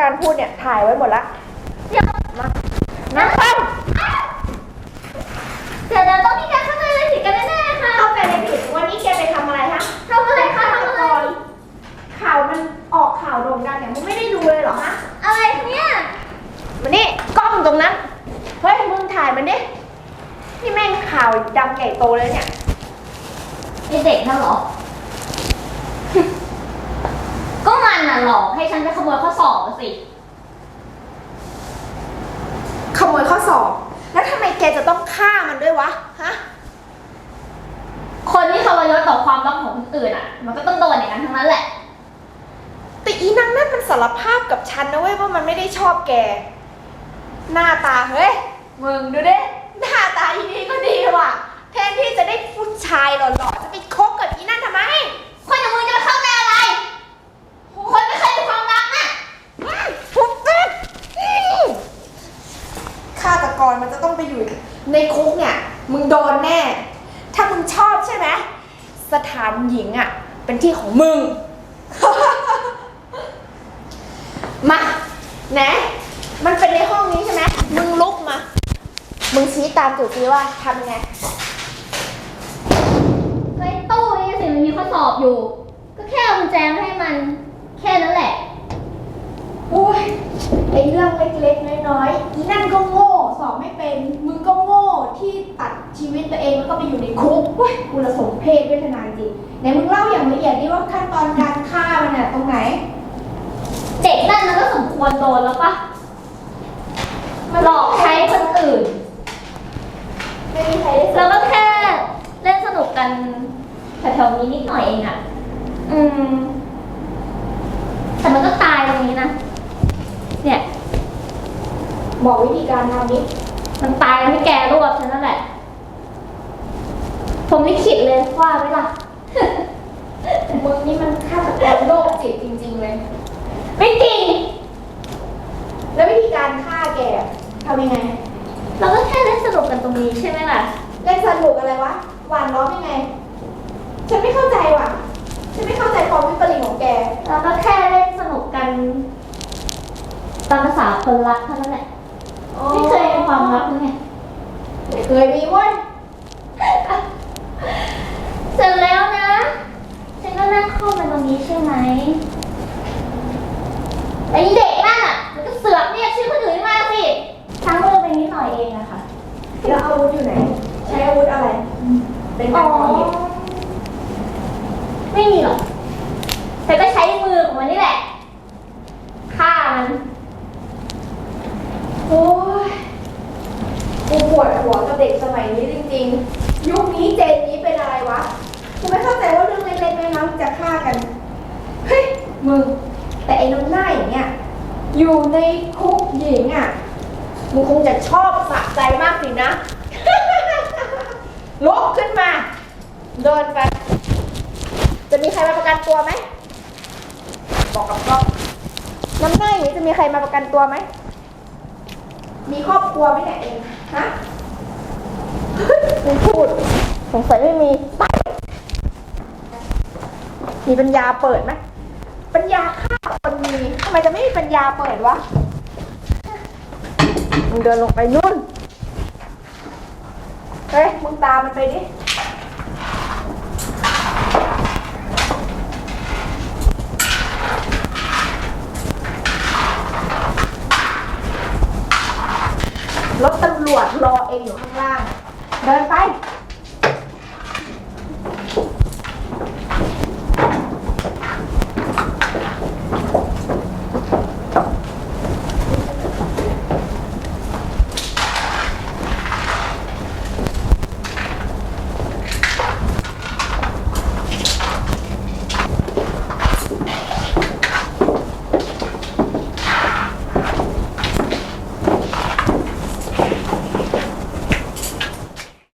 การพูดเนี่ยถ่ายไว้หมดละเดี๋ยวมานั่งฟังเดี๋ยวเดี๋ยวต้องมีการเข้าใจอะไรผิดกันแน่ๆค่ะเข้าใจไม่ผิดวันนี้แกไปทำอะไรฮะทำอะไรคะทำอะไร ข่าวมันออกข่าวโด่งดังเนี่ยมึงไม่ได้ดูเลยเหรอฮะอะไรเนี่ยมานี่กล้องตรงนั้น เฮ้ยมึงถ่ายมันดิ นี่แม่งข่าวดังใหญ่โตเลยเนี่ยไอเด็กนั่นเหรอ ก็มันน่ะ หลอกให้ฉันไปขโมยข้อสอบอะสิ ขโมยข้อสอบ แล้วทำไมแกจะต้องฆ่ามันด้วยวะ ฮะ คนที่ทรยศต่อความลับของคนอื่นอะ มันก็ต้องโดนอย่างนั้นทั้งนั้นแหละ แต่อีนางนั่นมันสารภาพกับฉันนะเว้ยว่ามันไม่ได้ชอบแก หน้าตาเฮ้ย มึงดูดิ หน้าตาอีนี้ก็ดีว่ะ แทนที่จะได้ผู้ชายหล่อๆ จะไปคบกับอีนั่นทำไม คนอย่างมึงจะมาเข้าใจอะไร คนไม่เคยมีความรักน่ะ ทุบตึ๊ดฆาต กรมันจะต้องไปอยู่ในคุกเนี่ย มึงโดนแน่ ถ้ามึงชอบใช่ไหมสถานหญิงอะ เป็นที่ของมึง มาไหนมันเป็นในห้องนี้ใช่ไหมมึงลุกมา มึงชี้ตามจุดซิว่าทำยังไงในตู้นี่สิมันมีข้อสอบอยู่ ก็แค่เอากุญแจมาให้มัน แค่นั้นแหละ โอ้ยไอเรื่องเล็กๆ น้อยๆอีนั่นก็โง่ส อบไม่เป็น มึงก็โง่ที่ตัดชีวิตตัวเองแล้วก็ไปอยู่ในคุกเว้ยกูละสมเพศเวทนาจริงไหนมึงเล่าอย่างละเอียดดิว่าขั้นตอนการฆ่ามันน่ะตรงไหน เด็กนั่นมันก็สมควรโดนแล้วปะหลอกใช้คนอื่น ไม่มีใครได้เราก็แค่เล่นสนุกกันแถวๆนี้นิดหน่อยเองอะอืม แต่มันก็ตายตรงนี้นะ เนี่ย บอกวิธีการทำนี้ มันตายที่แกรวบฉันนั่นแหละ ผมไม่คิดเลยว่าไว้ล่ะ มึงนี่มันฆาตกรโรคจิตจริง ๆ เลย ไม่จริง แล้ววิธีการฆ่าแกทำยังไง เราก็แค่เล่นสนุกกันตรงนี้ใช่ไหมล่ะ เล่นสนุกอะไรวะ หวานล้อมยังไง ฉันไม่เข้าใจว่ะ ฉันไม่เข้าใจความวิปริตของแก เราก็แค่เล่นสนุกกัน ตามภาษาคนรักเท่านั้นแหละ ไม่เคยมี ความรักเลยไงไม่เคยมีเว้ยเสร็จแล้วนะ ฉันก็นั่งเข้ามาตรงนี้ใช่ไหมไอเด็กนั่นอะมันก็เสือกเรียกชื่อคนอื่นมาสิทั้งมือไปนิดหน่อยเองอะค่ะ แล้วอาวุธอยู่ไหน ใช้อาวุธอะไร เป็นอ๋กาอรก่อเหตุไม่มีหรอกแต่ก็ใช้มือของมันนี่แหละฆ่ามันโอ้ย กูปวดหัวกับเด็กสมัยนี้จริงๆ ยุคนี้เจนนี้เป็นอะไรวะ กูไม่เข้าใจว่าเรื่องเล็กๆน้อยๆจะฆ่ากัน เฮ้ย มึง แต่ไอ้น้ำหน้าอย่างเงี้ย อยู่ในคุกหญิงอะ มึงคงจะชอบสะใจมากสินะ ลุกขึ้นมา เดินไป จะมีใครมาประกันตัวไหม บอกกับกล้องน้ำหน้าอย่างนี้จะมีใครมาประกันตัวไหม มีครอบครัวไหมเนี่ยเองฮะมึงพูด สงสัยไม่มีไปมีปัญญาเปิดไหมปัญญาฆ่าคนมีทำไมจะไม่มีปัญญาเปิดวะมึงเดินลงไปนู่น เฮ้ย มึงตามมันไปดิ รถตำรวจรอเองอยู่ข้างล่าง เดินไป